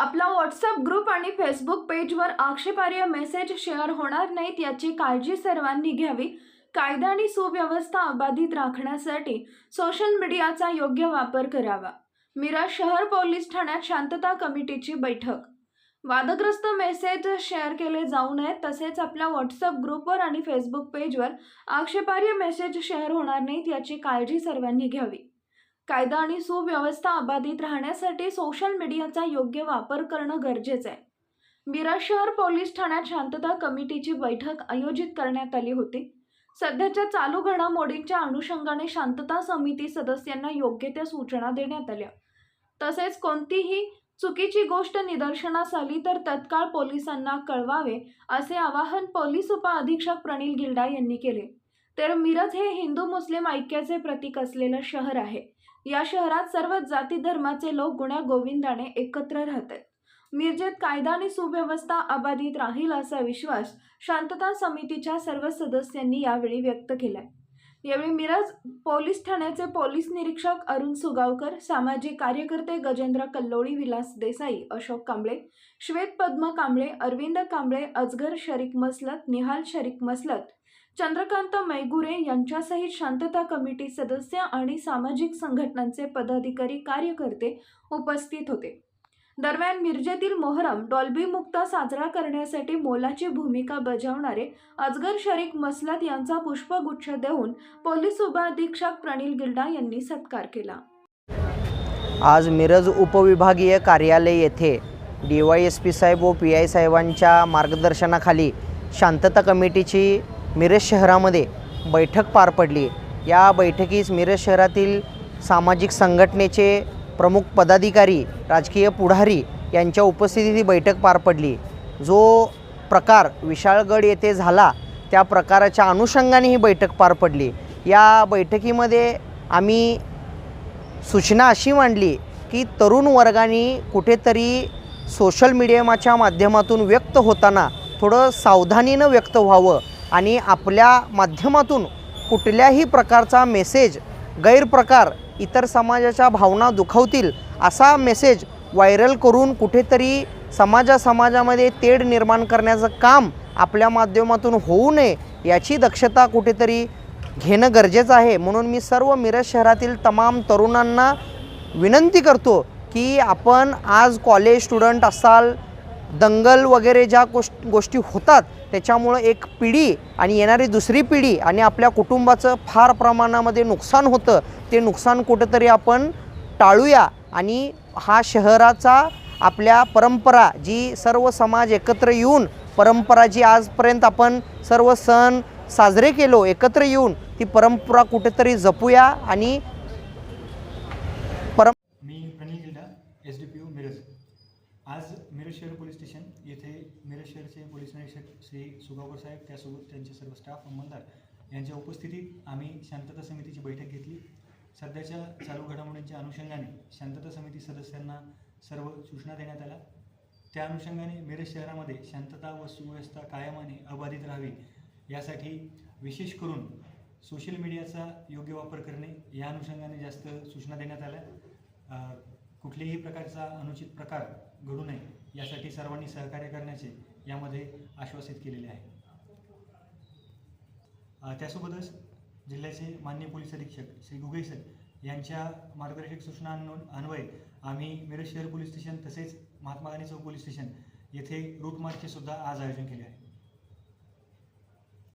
आपला WhatsApp group आणि Facebook पेजवर आक्षेपार्ह मेसेज शेअर होणार नाहीत याची काळजी सर्वांनी घ्यावी. कायदा आणि सुव्यवस्था अबाधित राखण्यासाठी सोशल मीडियाचा योग्य वापर करावा. मिरज शहर पोलीस ठाण्यात शांतता कमिटीची बैठक. वादग्रस्त मेसेज शेअर केले जाऊ नयेत तसेच आपल्या व्हॉट्सअप ग्रुपवर आणि फेसबुक पेजवर आक्षेपार्ह मेसेज शेअर होणार नाहीत याची काळजी सर्वांनी घ्यावी. कायदा आणि सुव्यवस्था अबाधित राहण्यासाठी सोशल मीडियाचा योग्य वापर करणं गरजेचं आहे. मिरज शहर पोलीस ठाण्यात शांतता कमिटीची बैठक आयोजित करण्यात आली होती. सध्याच्या चालू घडामोडींच्या अनुषंगाने शांतता समिती सदस्यांना योग्य त्या सूचना देण्यात आल्या. तसेच कोणतीही चुकीची गोष्ट निदर्शनास आली तर तत्काळ पोलिसांना कळवावे असे आवाहन पोलीस उपअधीक्षक प्रणील गिल्डा यांनी केले. तर मिरज हे हिंदू मुस्लिम ऐक्याचे प्रतीक असलेलं शहर आहे. या शहरात सर्व जाती धर्माचे लोक गुण्या गोविंदाने एकत्र राहतात. मिरजेत कायदा आणि सुव्यवस्था अबाधित राहील असा विश्वास शांतता समितीच्या सर्व सदस्यांनी यावेळी व्यक्त केलाय. यावेळी मिरज पोलीस ठाण्याचे पोलीस निरीक्षक अरुण सुगावकर सामाजिक कार्यकर्ते गजेंद्र कल्लोळी विलास देसाई अशोक कांबळे श्वेत पद्म कांबळे अरविंद कांबळे अजगर शरीक मसलत निहाल शरीक मसलत चंद्रकांत मैगुरे यांच्यासहित शांतता कमिटी सदस्य आणि सामाजिक संघटनांचे पदाधिकारी कार्यकर्ते उपस्थित होते. दरम्यान मिरजेतील मोहरम डॉल्बी मुक्त साजरा करण्यासाठी मोलाची भूमिका बजावणारे अजगर शरीक मसलत यांचा पुष्पगुच्छ देऊन पोलीस उपअधीक्षक प्रणील गिल्डा यांनी सत्कार केला. आज मिरज उपविभागीय कार्यालय येथे डी वाय एस पी साहेब व पी आय साहेबांच्या मार्गदर्शनाखाली शांतता कमिटीची मिरज शहरामध्ये बैठक पार पडली. या बैठकीस मिरज शहरातील सामाजिक संघटनेचे प्रमुख पदाधिकारी राजकीय पुढारी यांच्या उपस्थितीत ही बैठक पार पडली. जो प्रकार विशाळगड येथे झाला त्या प्रकाराच्या अनुषंगाने ही बैठक पार पडली. या बैठकीमध्ये आम्ही सूचना अशी मांडली की तरुण वर्गाने कुठेतरी सोशल मीडियाच्या माध्यमातून व्यक्त होताना थोडं सावधानीनं व्यक्त व्हावं. आणि आपल्या माध्यमातून कुठल्याही प्रकारचा मेसेज गैरप्रकार इतर समाजाच्या भावना दुखवतील असा मेसेज व्हायरल करून कुठेतरी समाजा समाजामध्ये तेढ निर्माण करण्याचं काम आपल्या माध्यमातून होऊ नये याची दक्षता कुठेतरी घेणं गरजेचं आहे. म्हणून मी सर्व मिरज शहरातील तमाम तरुणांना विनंती करतो की आपण आज कॉलेज स्टुडंट असाल दंगल वगैरे ज्या गोष्ट गोष्टी होतात त्याच्यामुळं एक पिढी आणि येणारी दुसरी पिढी आणि आपल्या कुटुंबाचं फार प्रमाणामध्ये नुकसान होतं ते नुकसान कुठंतरी आपण टाळूया. आणि हा शहराचा आपल्या परंपरा जी सर्व समाज एकत्र येऊन परंपरा जी आजपर्यंत आपण सर्व सण साजरे केलो एकत्र येऊन ती परंपरा कुठेतरी जपूया आणि परम मी Pranil S D P O Miraj. आज मिरज शहर पोलीस स्टेशन येथे मिरज शहरचे पोलीस निरीक्षक श्री सुगावकर साहेब त्यासोबत त्यांचे सर्व स्टाफ अंमलदार यांच्या उपस्थितीत आम्ही शांतता समितीची बैठक घेतली. सध्याच्या चालू घडामोडींच्या अनुषंगाने शांतता समिती सदस्यांना सर्व सूचना देण्यात आल्या. त्या अनुषंगाने मिरज शहरामध्ये शांतता व सुव्यवस्था कायम आणि अबाधित राहावी यासाठी विशेष करून सोशल मीडियाचा योग्य वापर करणे या अनुषंगाने जास्त सूचना देण्यात आल्या. कुठल्याही प्रकारचा अनुचित प्रकार घडू नये यासाठी सर्वांनी सहकार्य करण्याचे यामध्ये आश्वासित केलेले आहे. त्यासोबतच जिल्ह्याचे मान्य पोलीस अधीक्षक श्री गुगई सर यांच्या मार्गदर्शक सूचना अन्वये आम्ही मिरज शहर पोलीस स्टेशन तसेच महात्मा गांधी चौक पोलीस स्टेशन येथे रूट मार्चचे सुद्धा आज आयोजन केले आहे.